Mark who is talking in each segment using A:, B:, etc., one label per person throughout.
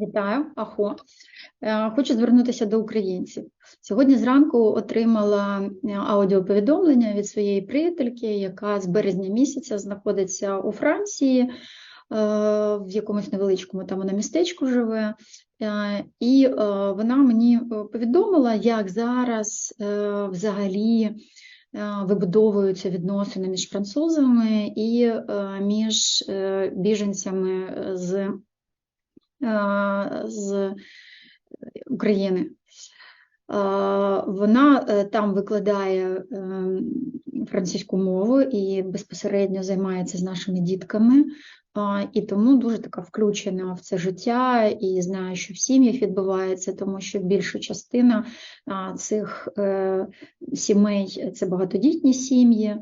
A: Вітаю, Ахо. Е, Хочу звернутися до українців. Сьогодні зранку отримала е, аудіоповідомлення від своєї приятельки, яка з березня місяця знаходиться у Франції, е, в якомусь невеличкому там вона містечку живе. І вона мені повідомила, як зараз взагалі вибудовуються відносини між французами і між біженцями з з України. Е, Вона е, там викладає е, французьку мову і безпосередньо займається з нашими дітками, і тому дуже така включена в це життя і знає, що в сім'ях відбувається, тому що більша частина цих е, сімей це багатодітні сім'ї,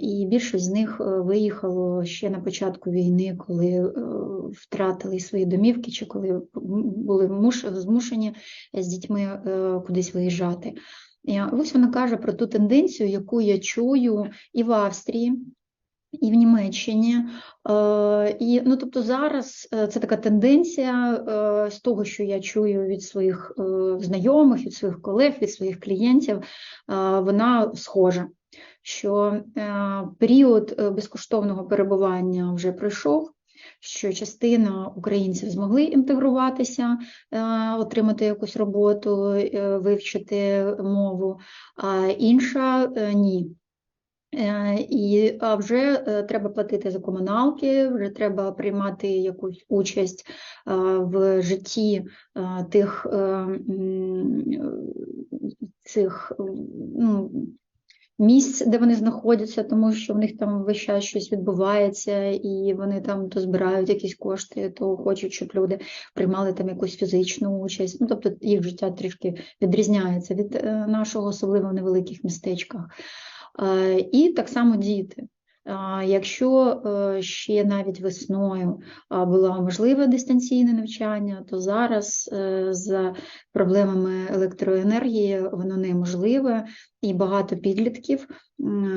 A: і більшість з них е, виїхало ще на початку війни, коли е, втратили свої домівки, чи коли були змушені з дітьми кудись виїжджати. Ось вона каже про ту тенденцію, яку я чую і в Австрії, і в Німеччині. Е, І, ну, тобто зараз е, це така тенденція е, з того, що я чую від своїх знайомих, від своїх колег, від своїх клієнтів, вона схожа. Що період безкоштовного перебування вже пройшов, що частина українців змогли інтегруватися, отримати якусь роботу, вивчити мову, а інша ні. Е, І вже е, треба платити за комуналки, вже треба приймати якусь участь в житті тих е, цих ну, місць, де вони знаходяться, тому що в них там весь час щось відбувається, і вони там то збирають якісь кошти, то хочуть, щоб люди приймали там якусь фізичну участь. Ну, тобто їх життя трішки відрізняється від нашого, особливо в невеликих містечках. Е, І так само діти. Якщо е, ще навіть весною було можливе дистанційне навчання, то зараз е, з проблемами електроенергії воно неможливе, і багато підлітків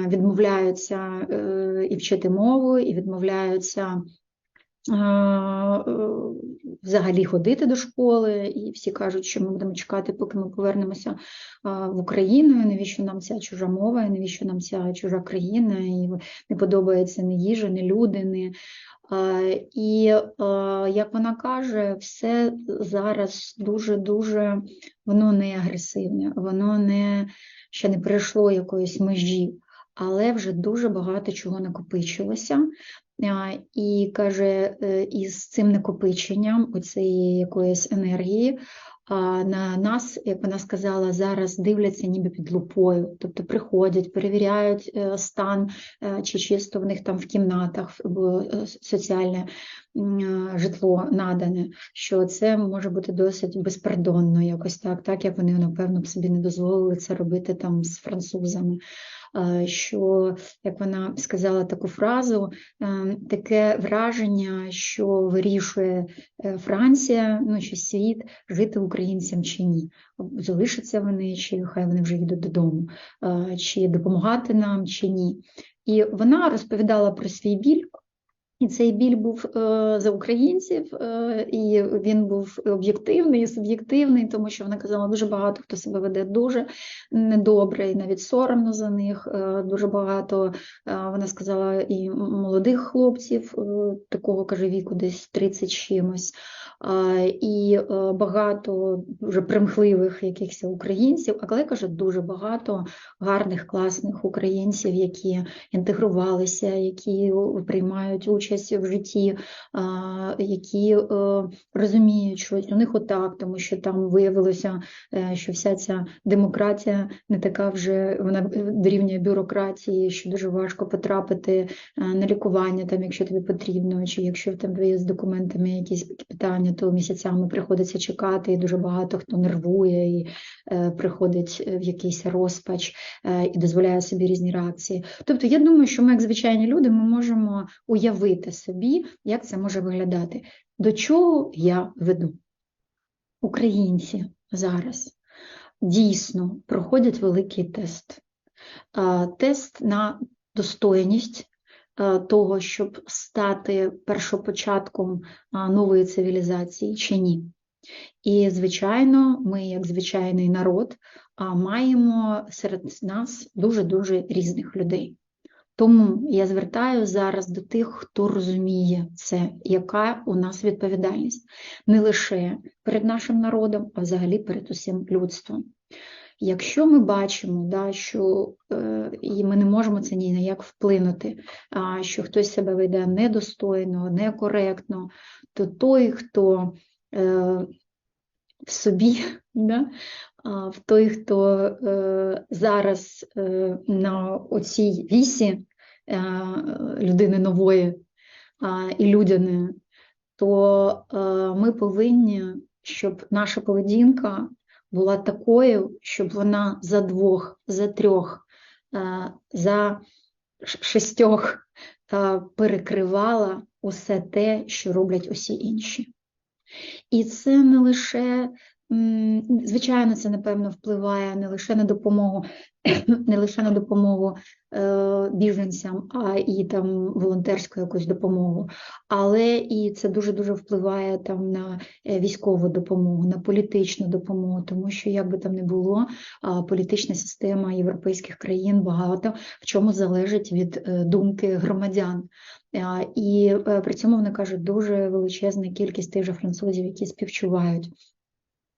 A: відмовляються е, і вчити мову, і відмовляються е, е, взагалі ходити до школи, і всі кажуть, що ми будемо чекати, поки ми повернемося в Україну, навіщо нам ця чужа мова, і навіщо нам ця чужа країна, і не подобається ні їжа, ні люди, ні... І як вона каже, все зараз дуже-дуже воно не агресивне, воно не ще не пройшло якоїсь межі, але вже дуже багато чого накопичилося. І каже, е, із цим накопиченням оцієї якоїсь енергії на нас, як вона сказала, зараз дивляться ніби під лупою, тобто приходять, перевіряють е, стан, е, чи чисто в них там в кімнатах бо, е, соціальне житло надане, що це може бути досить безпардонно, якось так, так як вони, напевно, б собі не дозволили це робити там з французами. Е, Що, як вона сказала таку фразу, е, таке враження, що вирішує е, Франція, ну чи світ, жити українцям чи ні. Залишаться вони, чи хай вони вже їдуть додому, е, чи допомагати нам, чи ні. І вона розповідала про свій біль. І цей біль був е, за українців, е, і він був об'єктивний і суб'єктивний, тому що вона казала, дуже багато хто себе веде дуже недобре, і навіть соромно за них. Е, дуже багато вона сказала і молодих хлопців, такого каже віку, десь 30 чимось, і багато вже примхливих якихось українців, але каже, дуже багато гарних, класних українців, які інтегрувалися, які приймають участь в житті, які е, розуміють, що у них отак, тому що там виявилося, е, що вся ця демократія не така вже вона дорівнює бюрократії, що дуже важко потрапити е, на лікування, там, якщо тобі потрібно, чи якщо в тебе є з документами якісь питання, то місяцями приходиться чекати, і дуже багато хто нервує і е, приходить в якийсь розпач е, і дозволяє собі різні реакції. Тобто, я думаю, що ми, як звичайні люди, ми можемо уявити собі, як це може виглядати. До чого я веду? Українці зараз дійсно проходять великий тест. Тест на достойність, того, щоб стати першопочатком нової цивілізації, чи ні? І, звичайно, ми, як звичайний народ, маємо серед нас дуже-дуже різних людей. Тому я звертаю зараз до тих, хто розуміє це, яка у нас відповідальність не лише перед нашим народом, а взагалі перед усім людством. Якщо ми бачимо, да, що е, і ми не можемо це ні на як вплинути, а що хтось себе веде недостойно, некоректно, то той, хто е, в собі, да, а, в той, хто е, зараз е, на оцій вісі е, людини нової а, і людяної, то е, ми повинні, щоб наша поведінка була такою, щоб вона за двох, за трьох, е, за шістьох е, перекривала усе те, що роблять усі інші. І це не лише, звичайно, це напевно впливає не лише на допомогу, не лише на допомогу е, біженцям, а і там волонтерську якусь допомогу, але і це дуже-дуже впливає там на е, військову допомогу, на політичну допомогу, тому що як би там не було, політична система європейських країн багато в чому залежить від е, думки громадян. І е, при цьому вони кажуть, дуже величезна кількість тих же французів, які співчувають.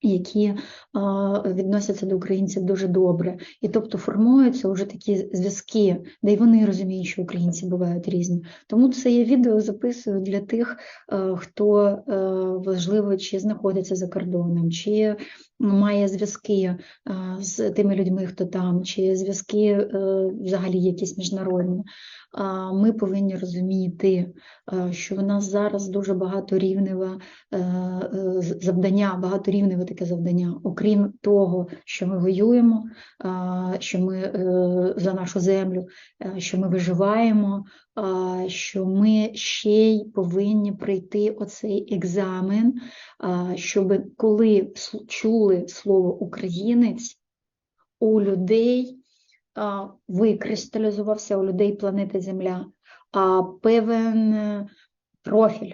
A: Які а, відносяться до українців дуже добре, і тобто формуються вже такі зв'язки, де й вони розуміють, що українці бувають різні. Тому це я відео записую для тих, е, хто е, важливо чи знаходиться за кордоном, чи має зв'язки е, з тими людьми, хто там, чи зв'язки е, взагалі якісь міжнародні. Ми повинні розуміти, е, що в нас зараз дуже багаторівневе завдання, багаторівневе таке завдання, окрім того, що ми воюємо, що ми за нашу землю, що ми виживаємо, що ми ще й повинні пройти оцей екзамен, щоб коли сл- чули слово українець, у людей викристалізувався у людей планети Земля а, певен е, профіль.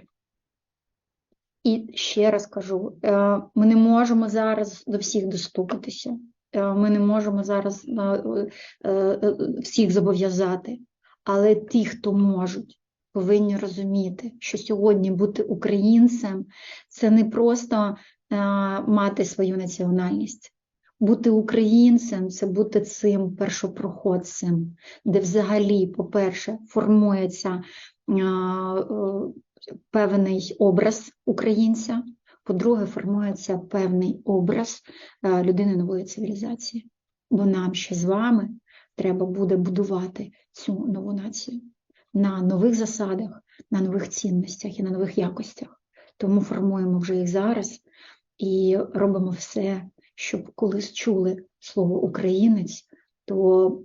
A: І ще раз кажу, е, ми не можемо зараз до всіх достукатися. Е, Ми не можемо зараз всіх зобов'язати. Але ті, хто можуть, повинні розуміти, що сьогодні бути українцем це не просто мати свою національність. Бути українцем це бути цим першопроходцем, де взагалі, по-перше, формується е, певний образ українця, по-друге, формується певний образ е, людини нової цивілізації. Бо нам ще з вами треба буде будувати цю нову націю на нових засадах, на нових цінностях і на нових якостях. Тому формуємо вже їх зараз і робимо все, щоб колись чули слово українець, то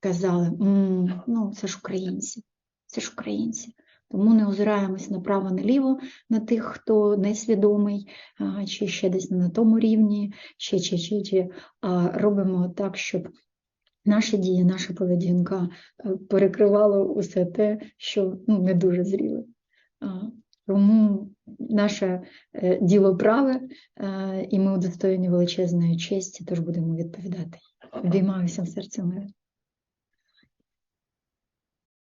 A: казали, «М, ну це ж українці, це ж українці. Тому не озираємось направо-наліво на тих, хто несвідомий, чи ще десь на тому рівні, чи, чи, чи, чи, а робимо так, щоб наші дії, наша поведінка е, перекривала усе те, що ну, не дуже зріле. Тому наше е, діло праве, е, і ми удостоєні величезної честі, тож будемо відповідати. Обіймаю всім серцем.